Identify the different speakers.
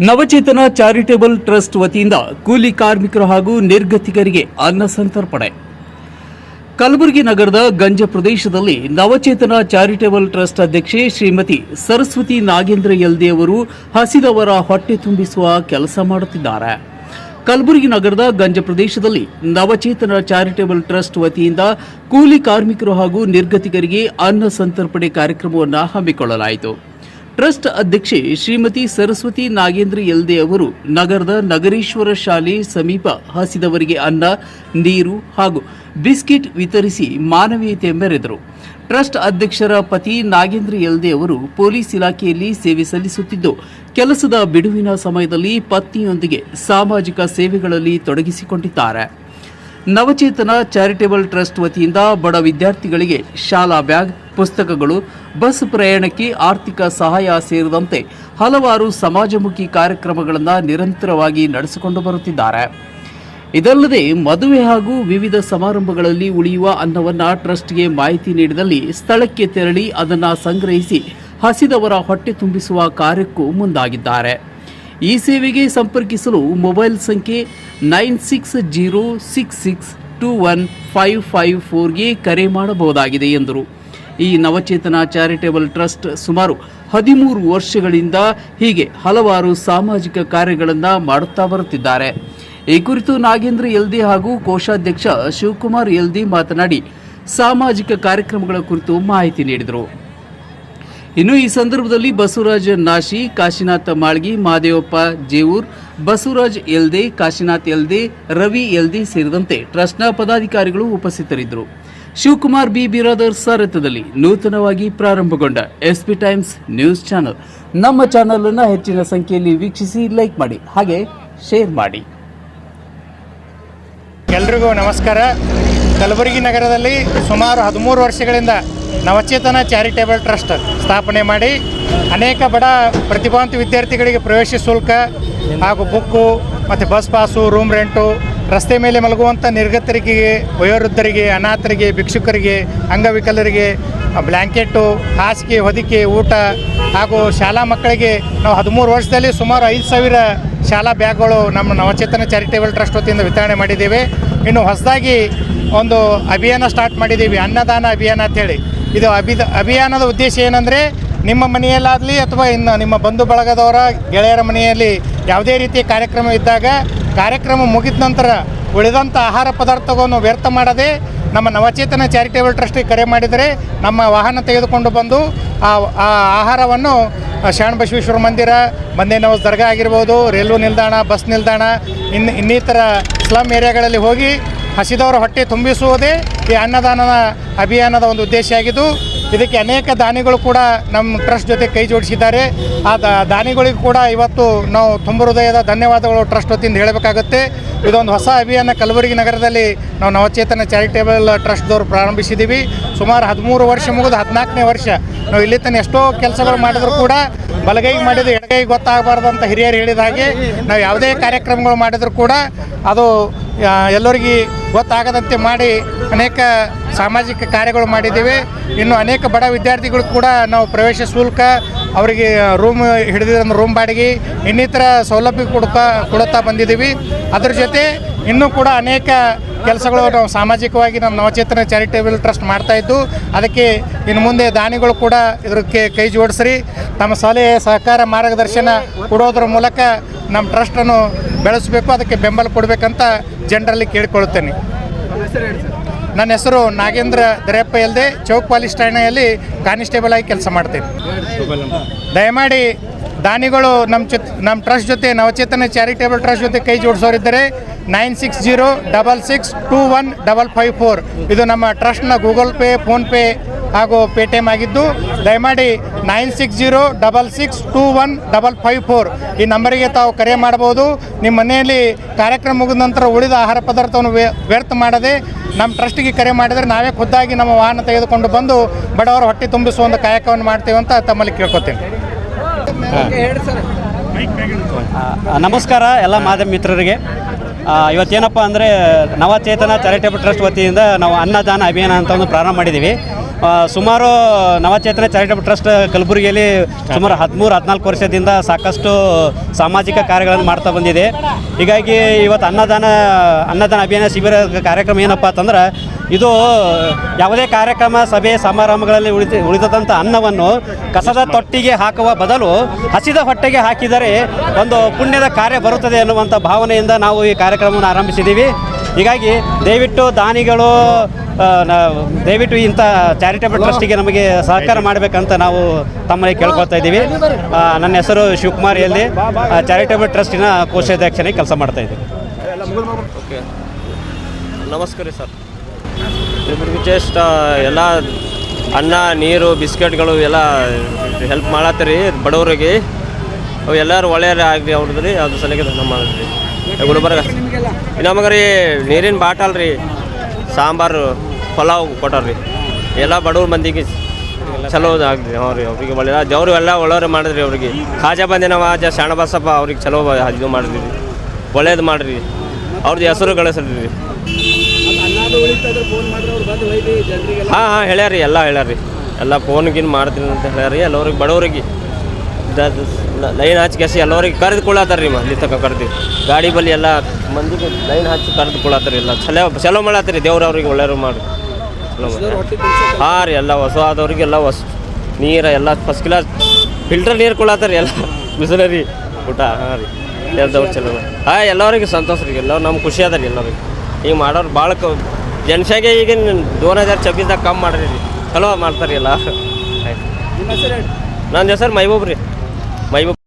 Speaker 1: ನವಚೇತನ charitable trust ವತಿಯಿಂದ ಕೂಲಿ ಕಾರ್ಮಿಕರು ಹಾಗೂ ನಿರ್ಗತಿಕರಿಗೆ ಅನ್ನ ಸಂತರ್ಪಣೆ. ಕಲಬುರಗಿ ನಗರದ ಗಂಜ ಪ್ರದೇಶದಲ್ಲಿ ನವಚೇತನ ಚಾರಿಟೇಬಲ್ ಟ್ರಸ್ಟ್ ಅಧ್ಯಕ್ಷೆ ಶ್ರೀಮತಿ ಸರಸ್ವತಿ ನಾಗೇಂದ್ರ ಯಲ್ದೆ ಅವರು ಹಸಿದವರ ಹೊಟ್ಟೆ ತುಂಬಿಸುವ ಕೆಲಸ ಮಾಡುತ್ತಿದ್ದಾರೆ. ಕಲಬುರಗಿ ನಗರದ ಗಂಜ ಪ್ರದೇಶದಲ್ಲಿ ನವಚೇತನ ಚಾರಿಟೇಬಲ್ ಟ್ರಸ್ಟ್ ವತಿಯಿಂದ ಕೂಲಿ ಕಾರ್ಮಿಕರು ಹಾಗೂ ನಿರ್ಗತಿಕರಿಗೆ ಅನ್ನ ಸಂತರ್ಪಣೆ ಕಾರ್ಯಕ್ರಮವನ್ನು ಹಮ್ಮಿಕೊಳ್ಳಲಾಯಿತು. ಟ್ರಸ್ಟ್ ಅಧ್ಯಕ್ಷೆ ಶ್ರೀಮತಿ ಸರಸ್ವತಿ ನಾಗೇಂದ್ರ ಯಲ್ದೆ ಅವರು ನಗರದ ನಗರೇಶ್ವರ ಶಾಲೆ ಸಮೀಪ ಹಸಿದವರಿಗೆ ಅನ್ನ, ನೀರು ಹಾಗೂ ಬಿಸ್ಕಿಟ್ ವಿತರಿಸಿ ಮಾನವೀಯತೆ ಮೆರೆದರು. ಟ್ರಸ್ಟ್ ಅಧ್ಯಕ್ಷರ ಪತಿ ನಾಗೇಂದ್ರ ಯಲ್ದೆ ಅವರು ಪೊಲೀಸ್ ಇಲಾಖೆಯಲ್ಲಿ ಸೇವೆ ಸಲ್ಲಿಸುತ್ತಿದ್ದು, ಕೆಲಸದ ಬಿಡುವಿನ ಸಮಯದಲ್ಲಿ ಪತ್ನಿಯೊಂದಿಗೆ ಸಾಮಾಜಿಕ ಸೇವೆಗಳಲ್ಲಿ ತೊಡಗಿಸಿಕೊಂಡಿದ್ದಾರೆ. ನವಚೇತನ ಚಾರಿಟೇಬಲ್ ಟ್ರಸ್ಟ್ ವತಿಯಿಂದ ಬಡ ವಿದ್ಯಾರ್ಥಿಗಳಿಗೆ ಶಾಲಾ ಬ್ಯಾಗ್, ಪುಸ್ತಕಗಳು, ಬಸ್ ಪ್ರಯಾಣಕ್ಕೆ ಆರ್ಥಿಕ ಸಹಾಯ ಸೇರಿದಂತೆ ಹಲವಾರು ಸಮಾಜಮುಖಿ ಕಾರ್ಯಕ್ರಮಗಳನ್ನು ನಿರಂತರವಾಗಿ ನಡೆಸಿಕೊಂಡು ಬರುತ್ತಿದ್ದಾರೆ. ಇದಲ್ಲದೆ ಮದುವೆ ಹಾಗೂ ವಿವಿಧ ಸಮಾರಂಭಗಳಲ್ಲಿ ಉಳಿಯುವ ಅನ್ನವನ್ನು ಟ್ರಸ್ಟ್ಗೆ ಮಾಹಿತಿ ನೀಡಿದಲ್ಲಿ ಸ್ಥಳಕ್ಕೆ ತೆರಳಿ ಅದನ್ನು ಸಂಗ್ರಹಿಸಿ ಹಸಿದವರ ಹೊಟ್ಟೆ ತುಂಬಿಸುವ ಕಾರ್ಯಕ್ಕೂ ಮುಂದಾಗಿದ್ದಾರೆ. ಈ ಸೇವೆಗೆ ಸಂಪರ್ಕಿಸಲು ಮೊಬೈಲ್ ಸಂಖ್ಯೆ nine six zero six six two one five five ಫೋರ್ಗೆ ಕರೆ ಮಾಡಬಹುದಾಗಿದೆ ಎಂದರು. ಈ ನವಚೇತನ ಚಾರಿಟೇಬಲ್ ಟ್ರಸ್ಟ್ ಸುಮಾರು ಹದಿಮೂರು ವರ್ಷಗಳಿಂದ ಹೀಗೆ ಹಲವಾರು ಸಾಮಾಜಿಕ ಕಾರ್ಯಗಳನ್ನು ಮಾಡುತ್ತಾ ಬರುತ್ತಿದ್ದಾರೆ. ಈ ಕುರಿತು ನಾಗೇಂದ್ರ ಯಲ್ದಿ ಹಾಗೂ ಕೋಶಾಧ್ಯಕ್ಷ ಶಿವಕುಮಾರ್ ಯಲ್ದಿ ಮಾತನಾಡಿ, ಸಾಮಾಜಿಕ ಕಾರ್ಯಕ್ರಮಗಳ ಕುರಿತು ಮಾಹಿತಿ ನೀಡಿದರು. ಇನ್ನು ಈ ಸಂದರ್ಭದಲ್ಲಿ ಬಸವರಾಜ್ ನಾಶಿ, ಕಾಶಿನಾಥ ಮಾಳ್ಗಿ ಮಹಾದೇವಪ್ಪ ಜೇವೂರ್, ಬಸವರಾಜ್ ಎಲ್ದೆ, ಕಾಶಿನಾಥ್ ಎಲ್ದೆ, ರವಿ ಎಲ್ದೆ ಸೇರಿದಂತೆ ಟ್ರಸ್ಟ್ನ ಪದಾಧಿಕಾರಿಗಳು ಉಪಸ್ಥಿತರಿದ್ದರು. ಶಿವಕುಮಾರ್ ಬಿ ಬಿರಾದರ್ ಸಾರಥ್ಯದಲ್ಲಿ ನೂತನವಾಗಿ ಪ್ರಾರಂಭಗೊಂಡ ಎಸ್ಪಿ ಟೈಮ್ಸ್ ನ್ಯೂಸ್ ಚಾನಲ್. ನಮ್ಮ ಚಾನಲ್ ಅನ್ನು ಹೆಚ್ಚಿನ ಸಂಖ್ಯೆಯಲ್ಲಿ ವೀಕ್ಷಿಸಿ ಲೈಕ್ ಮಾಡಿ, ಹಾಗೆ ಶೇರ್ ಮಾಡಿ.
Speaker 2: ಎಲ್ರಿಗೂ ನಮಸ್ಕಾರ. ಕಲಬುರಗಿ ನಗರದಲ್ಲಿ ಸುಮಾರು ಹದಿಮೂರು ವರ್ಷಗಳಿಂದ ನವಚೇತನ ಚಾರಿಟೇಬಲ್ ಟ್ರಸ್ಟ್ ಸ್ಥಾಪನೆ ಮಾಡಿ ಅನೇಕ ಬಡ ಪ್ರತಿಭಾವಂತ ವಿದ್ಯಾರ್ಥಿಗಳಿಗೆ ಪ್ರವೇಶ ಶುಲ್ಕ ಹಾಗೂ ಬುಕ್ಕು ಮತ್ತು ಬಸ್ ಪಾಸು, ರೂಮ್ ರೆಂಟು, ರಸ್ತೆ ಮೇಲೆ ಮಲಗುವಂಥ ನಿರ್ಗತರಿಗೆ, ವಯೋವೃದ್ಧರಿಗೆ, ಅನಾಥರಿಗೆ, ಭಿಕ್ಷುಕರಿಗೆ, ಅಂಗವಿಕಲರಿಗೆ ಬ್ಲ್ಯಾಂಕೆಟ್ಟು ಹಾಸಿಗೆ, ಹೊದಿಕೆ, ಊಟ ಹಾಗೂ ಶಾಲಾ ಮಕ್ಕಳಿಗೆ ನಾವು ಹದಿಮೂರು ವರ್ಷದಲ್ಲಿ ಸುಮಾರು ಐದು ಸಾವಿರ ಶಾಲಾ ಬ್ಯಾಗ್ಗಳು ನಮ್ಮ ನವಚೇತನ ಚಾರಿಟೇಬಲ್ ಟ್ರಸ್ಟ್ ವತಿಯಿಂದ ವಿತರಣೆ ಮಾಡಿದ್ದೇವೆ. ಇನ್ನು ಹೊಸದಾಗಿ ಒಂದು ಅಭಿಯಾನ ಸ್ಟಾರ್ಟ್ ಮಾಡಿದ್ದೀವಿ. ಅನ್ನದಾನ ಅಭಿಯಾನ ಅಂತೇಳಿ. ಇದು ಅಭಿದ, ಅಭಿಯಾನದ ಉದ್ದೇಶ ಏನಂದರೆ ನಿಮ್ಮ ಮನೆಯಲ್ಲಾಗಲಿ ಅಥವಾ ಇನ್ನು ನಿಮ್ಮ ಬಂಧು ಬಳಗದವರ ಗೆಳೆಯರ ಮನೆಯಲ್ಲಿ ಯಾವುದೇ ರೀತಿಯ ಕಾರ್ಯಕ್ರಮ ಇದ್ದಾಗ ಕಾರ್ಯಕ್ರಮ ಮುಗಿದ ನಂತರ ಉಳಿದಂಥ ಆಹಾರ ಪದಾರ್ಥವನ್ನು ವ್ಯರ್ಥ ಮಾಡದೆ ನಮ್ಮ ನವಚೇತನ ಚಾರಿಟೇಬಲ್ ಟ್ರಸ್ಟಿಗೆ ಕರೆ ಮಾಡಿದರೆ ನಮ್ಮ ವಾಹನ ತೆಗೆದುಕೊಂಡು ಬಂದು ಆ ಆ ಆಹಾರವನ್ನು ಶರಣ ಬಸವೇಶ್ವರ ಮಂದಿರ ಬಂದೇನವಾಜ್ ದರ್ಗಾ ಆಗಿರ್ಬೋದು, ರೈಲ್ವೆ ನಿಲ್ದಾಣ, ಬಸ್ ನಿಲ್ದಾಣ ಇನ್ನು ಇನ್ನಿತರ ಸ್ಲಮ್ ಏರಿಯಾಗಳಲ್ಲಿ ಹೋಗಿ ಹಸಿದವರ ಹೊಟ್ಟೆ ತುಂಬಿಸುವುದೇ ಈ ಅನ್ನದಾನದ ಅಭಿಯಾನದ ಒಂದು ಉದ್ದೇಶ ಆಗಿದ್ದು, ಇದಕ್ಕೆ ಅನೇಕ ದಾನಿಗಳು ಕೂಡ ನಮ್ಮ ಟ್ರಸ್ಟ್ ಜೊತೆ ಕೈ ಜೋಡಿಸಿದ್ದಾರೆ. ಆ ದಾನಿಗಳಿಗೂ ಕೂಡ ಇವತ್ತು ನಾವು ತುಂಬ ಹೃದಯದ ಧನ್ಯವಾದಗಳು ಟ್ರಸ್ಟ್ ವತಿಯಿಂದ ಹೇಳಬೇಕಾಗುತ್ತೆ. ಇದೊಂದು ಹೊಸ ಅಭಿಯಾನ ಕಲಬುರಗಿ ನಗರದಲ್ಲಿ ನಾವು ನವಚೇತನ ಚಾರಿಟೇಬಲ್ ಟ್ರಸ್ಟ್ದವರು ಪ್ರಾರಂಭಿಸಿದ್ದೀವಿ. ಸುಮಾರು ಹದಿಮೂರು ವರ್ಷ ಮುಗಿದು ಹದಿನಾಲ್ಕನೇ ವರ್ಷ ನಾವು ಇಲ್ಲಿ ತನಕ ಎಷ್ಟೋ ಕೆಲಸಗಳು ಮಾಡಿದ್ರು ಕೂಡ ಬಲಗೈ ಮಾಡಿದ್ರು ಎಡಗೈ ಗೊತ್ತಾಗಬಾರ್ದು ಅಂತ ಹಿರಿಯರು ಹೇಳಿದ ಹಾಗೆ ನಾವು ಯಾವುದೇ ಕಾರ್ಯಕ್ರಮಗಳು ಮಾಡಿದ್ರು ಕೂಡ ಅದು ಎಲ್ಲರಿಗೆ ಗೊತ್ತಾಗದಂತೆ ಮಾಡಿ ಅನೇಕ ಸಾಮಾಜಿಕ ಕಾರ್ಯಗಳು ಮಾಡಿದ್ದೇವೆ. ಇನ್ನು ಅನೇಕ ಬಡ ವಿದ್ಯಾರ್ಥಿಗಳು ಕೂಡ ನಾವು ಪ್ರವೇಶ ಶುಲ್ಕ, ಅವರಿಗೆ ರೂಮ್ ಹಿಡಿದಿರೋ ರೂಮ್ ಬಾಡಿಗೆ, ಇನ್ನಿತರ ಸೌಲಭ್ಯ ಕೊಡ್ತಾ ಕೊಡುತ್ತಾ ಬಂದಿದ್ದೀವಿ. ಅದ್ರ ಜೊತೆ ಇನ್ನೂ ಕೂಡ ಅನೇಕ ಕೆಲಸಗಳು ನಾವು ಸಾಮಾಜಿಕವಾಗಿ ನಮ್ಮ ನವಚೇತನ ಚಾರಿಟೇಬಲ್ ಟ್ರಸ್ಟ್ ಮಾಡ್ತಾ ಇದ್ದು, ಅದಕ್ಕೆ ಇನ್ನು ಮುಂದೆ ದಾನಿಗಳು ಕೂಡ ಇದಕ್ಕೆ ಕೈ ಜೋಡಿಸ್ರಿ. ತಮ್ಮ ಸಲಹೆ ಸಹಕಾರ ಮಾರ್ಗದರ್ಶನ ಕೊಡೋದ್ರ ಮೂಲಕ ನಮ್ಮ ಟ್ರಸ್ಟನ್ನು ಬೆಳೆಸಬೇಕು ಅದಕ್ಕೆ ಬೆಂಬಲ ಕೊಡಬೇಕಂತ ಜನರಲ್ಲಿ ಕೇಳಿಕೊಳ್ಳುತ್ತೇನೆ. ನನ್ನ ಹೆಸರು ನಾಗೇಂದ್ರ ದರೆಯಪ್ಪ ಇಲ್ಲದೆ ಚೌಕ್ ಪಾಲಿಸ್ ಠಾಣೆಯಲ್ಲಿ ಕಾನಿಸ್ಟೇಬಲ್ ಆಗಿ ಕೆಲಸ ಮಾಡ್ತೇನೆ. ದಯಮಾಡಿ ದಾನಿಗಳು ನಮ್ಮ ಚಿತ್ ನಮ್ಮ ಟ್ರಸ್ಟ್ ಜೊತೆ ನವಚೇತನ ಚಾರಿಟೇಬಲ್ ಟ್ರಸ್ಟ್ ಜೊತೆ ಕೈ ಜೋಡಿಸೋರಿದ್ದರೆ nine six zero double six two one double five four. ಇದು ನಮ್ಮ ಟ್ರಸ್ಟ್ನ ಗೂಗಲ್ ಪೇ ಫೋನ್ಪೇ ಹಾಗೂ ಪೇಟಿಎಮ್ ಆಗಿದ್ದು ದಯಮಾಡಿ nine six zero double six two one double five four ಈ ನಂಬರಿಗೆ ತಾವು ಕರೆ ಮಾಡಬಹುದು. ನಿಮ್ಮ ಮನೆಯಲ್ಲಿ ಕಾರ್ಯಕ್ರಮ ಮುಗಿದ ನಂತರ ಉಳಿದ ಆಹಾರ ಪದಾರ್ಥವನ್ನು ವ್ಯ- ವ್ಯರ್ಥ ಮಾಡದೆ ನಮ್ಮ ಟ್ರಸ್ಟಿಗೆ ಕರೆ ಮಾಡಿದರೆ ನಾವೇ ಖುದ್ದಾಗಿ ನಮ್ಮ ವಾಹನ ತೆಗೆದುಕೊಂಡು ಬಂದು ಬಡವರ ಹೊಟ್ಟೆ ತುಂಬಿಸುವ ಒಂದು ಕಾಯಕವನ್ನು ಮಾಡ್ತೇವೆ ಅಂತ ತಮ್ಮಲ್ಲಿ ಕೇಳ್ಕೊತೇನೆ.
Speaker 3: ನಮಸ್ಕಾರ ಎಲ್ಲ ಮಾಧ್ಯಮ ಮಿತ್ರರಿಗೆ. ಇವತ್ತೇನಪ್ಪ ಅಂದರೆ ನವಚೇತನ ಚಾರಿಟೇಬಲ್ ಟ್ರಸ್ಟ್ ವತಿಯಿಂದ ನಾವು ಅನ್ನದಾನ ಅಭಿಯಾನ ಅಂತ ಒಂದು ಪ್ರಾರಂಭ ಮಾಡಿದ್ದೀವಿ. ಸುಮಾರು ನವಚೇತನ ಚಾರಿಟಬಲ್ ಟ್ರಸ್ಟ್ ಕಲಬುರಗಿಯಲ್ಲಿ ಸುಮಾರು ಹದಿಮೂರು, ಹದಿನಾಲ್ಕು ವರ್ಷದಿಂದ ಸಾಕಷ್ಟು ಸಾಮಾಜಿಕ ಕಾರ್ಯಗಳನ್ನು ಮಾಡ್ತಾ ಬಂದಿದೆ. ಹೀಗಾಗಿ ಇವತ್ತು ಅನ್ನದಾನ ಅನ್ನದಾನ ಅಭಿಯಾನ ಶಿಬಿರ ಕಾರ್ಯಕ್ರಮ ಏನಪ್ಪ ಅಂತಂದ್ರೆ, ಇದು ಯಾವುದೇ ಕಾರ್ಯಕ್ರಮ, ಸಭೆ, ಸಮಾರಂಭಗಳಲ್ಲಿ ಉಳಿದ ಉಳಿದಂಥ ಅನ್ನವನ್ನು ಕಸದ ತೊಟ್ಟಿಗೆ ಹಾಕುವ ಬದಲು ಹಸಿದ ಹೊಟ್ಟೆಗೆ ಹಾಕಿದರೆ ಒಂದು ಪುಣ್ಯದ ಕಾರ್ಯ ಬರುತ್ತದೆ ಎನ್ನುವಂಥ ಭಾವನೆಯಿಂದ ನಾವು ಈ ಕಾರ್ಯಕ್ರಮವನ್ನು ಆರಂಭಿಸಿದ್ದೀವಿ. ಹೀಗಾಗಿ ದಯವಿಟ್ಟು ದಾನಿಗಳು ದಯವಿಟ್ಟು ಇಂಥ ಚಾರಿಟೇಬಲ್ ಟ್ರಸ್ಟಿಗೆ ನಮಗೆ ಸಹಕಾರ ಮಾಡಬೇಕಂತ ನಾವು ತಮ್ಮಲ್ಲಿ ಕೇಳ್ಕೊಳ್ತಾ ಇದ್ದೀವಿ. ನನ್ನ ಹೆಸರು ಶಿವಕುಮಾರ್ ಎಲ್ಲಿ ಚಾರಿಟೇಬಲ್ ಟ್ರಸ್ಟಿನ ಕೋಶಾಧ್ಯಕ್ಷನಾಗಿ ಕೆಲಸ ಮಾಡ್ತಾ ಇದ್ದೀವಿ
Speaker 4: ನಮಸ್ಕಾರ ಸರ್. ಜಸ್ಟ್ ಎಲ್ಲ ಅನ್ನ, ನೀರು, ಬಿಸ್ಕೆಟ್ಗಳು ಎಲ್ಲ ಹೆಲ್ಪ್ ಮಾಡತ್ತೀರಿ ಬಡವರಿಗೆ. ಅವು ಎಲ್ಲರೂ ಒಳ್ಳೆಯ ಆಗಲಿ ಅವ್ರದ್ದು ರೀ ಅದು ಸಲಿಗೆ ನಮ್ಮ ಮಾಡಿದ್ರಿ ಗುಲ್ಬರ್ಗ ನಮಗೆ ರೀ ನೀರಿನ ಬಾಟಲ್ ರೀ ಸಾಂಬಾರು, ಪಲಾವ್ ಕೊಟ್ಟಾರ ರೀ ಎಲ್ಲ ಬಡವ್ರ ಮಂದಿಗೆ ಚಲೋ ಆಗಿದೆ ಹ್ಞೂ ರೀ, ಅವ್ರಿಗೆ ಒಳ್ಳೆಯ ದೇವ್ರು ಎಲ್ಲ ಒಳ್ಳೆಯವ್ರು ಮಾಡಿದ್ರಿ ಅವ್ರಿಗೆ. ಖಾಜಾ ಬಂದಿನವ ಜ ಶಾಣಬಸಪ್ಪ ಅವ್ರಿಗೆ ಚಲೋ ಇದು ಮಾಡಿದ್ರಿ. ಒಳ್ಳೇದು ಮಾಡಿರಿ. ಅವ್ರದ್ದು ಹೆಸರು ಗಳಿಸ್ರಿ ಹಾಂ ಹಾಂ ಹೇಳ್ಯಾರಿ ಎಲ್ಲ ಹೇಳ್ಯಾರಿ ಎಲ್ಲ ಫೋನ್ ಗಿನ್ ಮಾಡ್ತೀನಿ ಅಂತ ಹೇಳ್ಯಾರಿ ಎಲ್ಲವ್ರಿಗೆ ಬಡವ್ರಿಗೆ. ಲೈನ್ ಹಚ್ಚಿ ಕೆಸಿ ಎಲ್ಲವರಿಗೆ ಕರೆದುಕೊಳ್ಳತ್ತಾರ ರೀ ಅಲ್ಲಿ ತಕ ಕರ್ದು. ಗಾಡಿ ಬಲ್ಲಿ ಎಲ್ಲ ಮಂದಿಗೆ ಲೈನ್ ಹಚ್ಚಿ ಕರೆದುಕೊಳ್ಳತ್ತಾರ ಎಲ್ಲ. ಚಲೋ ಚಲೋ ಮಾಡತ್ತೀರಿ ದೇವ್ರು ಅವ್ರಿಗೆ ಒಳ್ಳೆಯವ್ರು ಮಾಡಿ. ಚಲೋ ಹಾಂ ರೀ ಎಲ್ಲ ಹೊಸ ಆದವ್ರಿಗೆಲ್ಲ ಹೊಸ. ನೀರು ಎಲ್ಲ ಫಸ್ಟ್ ಕ್ಲಾಸ್ ಫಿಲ್ಟರ್ ನೀರು ಕೊಡತ್ತಾರ ಎಲ್ಲ. ಬಿಸಿಲರಿ ಊಟ ಹಾಂ ರೀ. ಎಲ್ಲದವ್ರು ಚಲೋ ಹಾಂ ಎಲ್ಲರಿಗೆ ಸಂತೋಷ ರೀ ಎಲ್ಲ ನಮ್ಗೆ ಖುಷಿ ಅದ ರೀ ಎಲ್ಲರಿಗೆ. ಈಗ ಮಾಡೋರು ಭಾಳ ಕ ಜನಸಂಖ್ಯೆ ಈಗ ದೋನ್ ಹಜಾರ್ ಚಬ್ಬಿಸ್ದಾಗ ಕಮ್ಮಿ ಮಾಡ್ರಿ ರೀ. ಚಲೋ ಮಾಡ್ತಾರೆ ಎಲ್ಲ. ಆಯ್ತು. ನನ್ನ ಹೆಸರು ಮೈಬೂಬ್ ರೀ. ಮೈಬೂಬ್